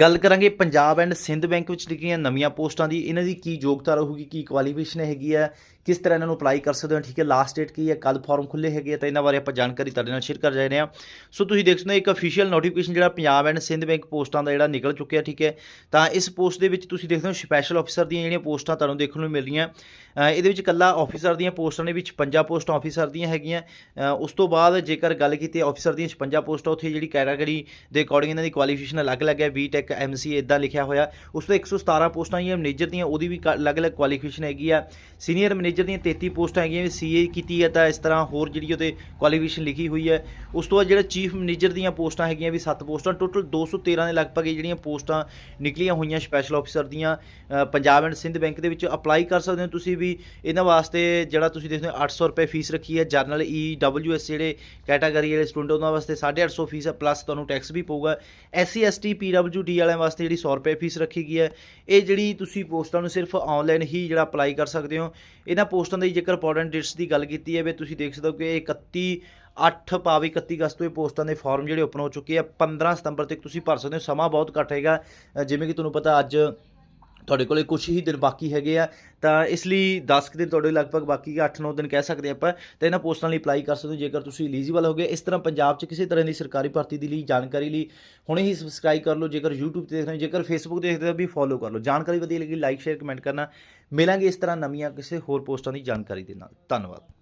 ਗੱਲ ਕਰਾਂਗੇ Punjab and Sindh bank ਵਿੱਚ ਲਿਖੀਆਂ ਨਵੀਆਂ ਪੋਸਟਾਂ ਦੀ। ਇਹਨਾਂ ਦੀ ਕੀ ਯੋਗਤਾ ਰਹੂਗੀ, ਕੀ ਕੁਆਲੀਫਿਕੇਸ਼ਨ ਹੈਗੀ ਹੈ, ਕਿਸ ਤਰ੍ਹਾਂ ਇਹਨਾਂ ਨੂੰ ਅਪਲਾਈ ਕਰ ਸਕਦੇ ਹੋ? ਠੀਕ ਹੈ ਲਾਸਟ ਡੇਟ ਕੀ ਹੈ ਕਦ ਫਾਰਮ ਖੁੱਲੇ ਹੈਗੇ ਆ, ਤਾਂ ਇਹਨਾਂ ਬਾਰੇ ਆਪਾਂ ਜਾਣਕਾਰੀ ਤੁਹਾਡੇ ਨਾਲ ਸ਼ੇਅਰ ਕਰ ਜਾ ਰਹੇ ਹਾਂ। ਸੋ ਤੁਸੀਂ ਦੇਖ ਸਕਦੇ ਹੋ, ਇੱਕ ਅਫੀਸ਼ੀਅਲ ਨੋਟੀਫਿਕੇਸ਼ਨ ਜਿਹੜਾ ਪੰਜਾਬ ਐਂਡ ਸਿੰਧ ਬੈਂਕ ਪੋਸਟਾਂ ਦਾ ਜਿਹੜਾ ਨਿਕਲ ਚੁੱਕਿਆ, ਠੀਕ ਹੈ। ਤਾਂ ਇਸ ਪੋਸਟ ਦੇ ਵਿੱਚ ਤੁਸੀਂ ਦੇਖਦੇ ਹੋ ਸਪੈਸ਼ਲ ਆਫੀਸਰ ਦੀਆਂ ਜਿਹੜੀਆਂ ਪੋਸਟਾਂ ਤੁਹਾਨੂੰ ਦੇਖਣ ਨੂੰ ਮਿਲ ਰਹੀਆਂ ਇਹਦੇ ਵਿੱਚ ਕੱਲਾ ਆਫੀਸਰ ਦੀਆਂ ਪੋਸਟਾਂ ਦੇ ਵਿੱਚ 56 ਪੋਸਟਾਂ ਆਫੀਸਰ ਦੀਆਂ ਹੈਗੀਆਂ। ਉਸ ਤੋਂ ਬਾਅਦ ਜੇਕਰ ਗੱਲ ਕੀਤੀ ਆਫੀਸਰ ਦੀਆਂ 56 ਪੋਸਟਾਂ, ਉੱਥੇ ਜਿਹੜੀ ਕੈਟਾਗਰੀ ਦੇ ਅਕੋਰਡਿੰਗ ਇਹਨਾਂ ਦੀ ਕੁਆਲੀਫਿਕੇਸ਼ਨ ਅਲੱਗ-ਅਲੱਗ ਹੈ ਬੀਟੈਕ ਇੱਕ ਐਮਸੀ ਇਦਾਂ ਲਿਖਿਆ ਹੋਇਆ। ਉਸ ਤੋਂ 117 ਪੋਸਟਾਂ ਜਿਹੜੀਆਂ ਮੈਨੇਜਰ ਦੀਆਂ ਉਹਦੀ ਵੀ ਕ- ਅਲੱਗ-ਅਲੱਗ ਕੁਆਲੀਫਿਕੇਸ਼ਨ ਹੈਗੀ ਆ ਸੀਨੀਅਰ ਮੈਨੇਜਰ ਦੀਆਂ 33 ਪੋਸਟਾਂ ਹੈਗੀਆਂ, ਵੀ ਸੀਏ ਕੀਤੀ ਹੈ ਤਾਂ ਇਸ ਤਰ੍ਹਾਂ ਹੋਰ ਜਿਹੜੀ ਉਹਦੇ ਕੁਆਲੀਫਿਕੇਸ਼ਨ ਲਿਖੀ ਹੋਈ ਹੈ। ਉਸ ਤੋਂ ਬਾਅਦ ਜਿਹੜਾ ਚੀਫ ਮੈਨੇਜਰ ਦੀਆਂ ਪੋਸਟਾਂ ਹੈਗੀਆਂ ਵੀ 7 ਪੋਸਟਾਂ ਟੋਟਲ 213 ਦੇ ਲਗਭਗ ਜਿਹੜੀਆਂ ਪੋਸਟਾਂ ਨਿਕਲੀਆਂ ਹੋਈਆਂ ਸਪੈਸ਼ਲ ਆਫੀਸਰ ਦੀਆਂ। ਪੰਜਾਬ ਐਂਡ ਸਿੰਧ ਬੈਂਕ ਦੇ ਵਿੱਚ ਅਪਲਾਈ ਕਰ ਸਕਦੇ ਹੋ ਤੁਸੀਂ ਵੀ। ਇਹਨਾਂ ਵਾਸਤੇ ਜਿਹੜਾ ਤੁਸੀਂ ਦੇਖਦੇ ਹੋ 800 ਰੁਪਏ ਫੀਸ ਰੱਖੀ ਹੈ। ਜਰਨਲ ਈ ਡਬਲਯੂ ਐਸ ਜਿਹੜੇ ਕੈਟਾਗਰੀ ਵਾਲੇ ਸਟੂਡੈਂਟ ਉਹਨਾਂ ਵਾਸਤੇ 850 ਫੀਸ ਹੈ ਪਲੱਸ ਤੁਹਾਨੂੰ ਟੈਕਸ ਵੀ ਪਊਗਾ। ਐਸਸੀ ਐਸਟੀ ਪੀਡਬਲਯੂ ਡੀ ਵਾਲਿਆਂ ਵਾਸਤੇ ਜਿਹੜੀ 100 ਰੁਪਏ ਫੀਸ ਰੱਖੀ ਗਈ ਹੈ, ਇਹ ਜਿਹੜੀ ਤੁਸੀਂ ਪੋਸਟਾਂ ਨੂੰ ਸਿਰਫ ਆਨਲਾਈਨ ਹੀ ਜਿਹੜਾ ਅਪਲਾਈ ਕਰ ਸਕਦੇ ਹੋ। ਇਹਨਾਂ ਪੋਸਟਾਂ ਦੀ ਜੇਕਰ ਇੰਪੋਰਟੈਂਟ ਡੇਟਸ ਦੀ ਗੱਲ ਕੀਤੀ ਹੈ ਵੀ ਤੁਸੀਂ ਦੇਖ ਸਕਦੇ ਹੋ ਕਿ ਇਹ 31 8 ਭਾਵੇਂ 31 ਅਗਸਤ ਤੋਂ ਇਹ ਪੋਸਟਾਂ ਦੇ ਫਾਰਮ ਜਿਹੜੇ ਓਪਨ ਹੋ ਚੁੱਕੇ ਆ। 15 ਸਤੰਬਰ ਤੱਕ ਤੁਸੀਂ ਭਰ ਸਕਦੇ ਹੋ। ਸਮਾਂ ਬਹੁਤ ਘੱਟ ਹੈਗਾ। ਜਿਵੇਂ ਕਿ ਤੁਹਾਨੂੰ ਪਤਾ ਅੱਜ ਤੁਹਾਡੇ ਕੋਲੇ ਕੁਝ ਹੀ ਦਿਨ ਬਾਕੀ ਹੈਗੇ ਆ, ਤਾਂ ਇਸ ਲਈ 10 ਕੁ ਦਿਨ ਤੁਹਾਡੇ ਲਗਭਗ ਬਾਕੀ 8-9 ਦਿਨ ਕਹਿ ਸਕਦੇ ਆਪਾਂ, ਤਾਂ ਇਹਨਾਂ ਪੋਸਟਾਂ ਲਈ ਅਪਲਾਈ ਕਰ ਸਕਦੇ ਹੋ, ਜੇਕਰ ਤੁਸੀਂ ਐਲੀਜੀਬਲ ਹੋਗੇ ਇਸ ਤਰ੍ਹਾਂ ਪੰਜਾਬ 'ਚ ਕਿਸੇ ਤਰ੍ਹਾਂ ਦੀ ਸਰਕਾਰੀ ਭਰਤੀ ਦੀ ਲਈ, ਜਾਣਕਾਰੀ ਲਈ, ਹੁਣੇ ਹੀ ਸਬਸਕ੍ਰਾਈਬ ਕਰ ਲਓ, ਜੇਕਰ YouTube ਤੇ ਦੇਖ ਰਹੇ ਹੋ, ਜੇਕਰ Facebook ਦੇਖਦੇ ਹੋ ਵੀ ਫੋਲੋ ਕਰ ਲਓ। ਜਾਣਕਾਰੀ ਵਧੀਆ ਲੱਗੀ ਲਾਈਕ ਸ਼ੇਅਰ ਕਮੈਂਟ ਕਰਨਾ। ਮਿਲਾਂਗੇ ਇਸ ਤਰ੍ਹਾਂ ਨਵੀਆਂ ਕਿਸੇ ਹੋਰ ਪੋਸਟਾਂ ਦੀ ਜਾਣਕਾਰੀ ਦੇ ਨਾਲ। ਧੰਨਵਾਦ।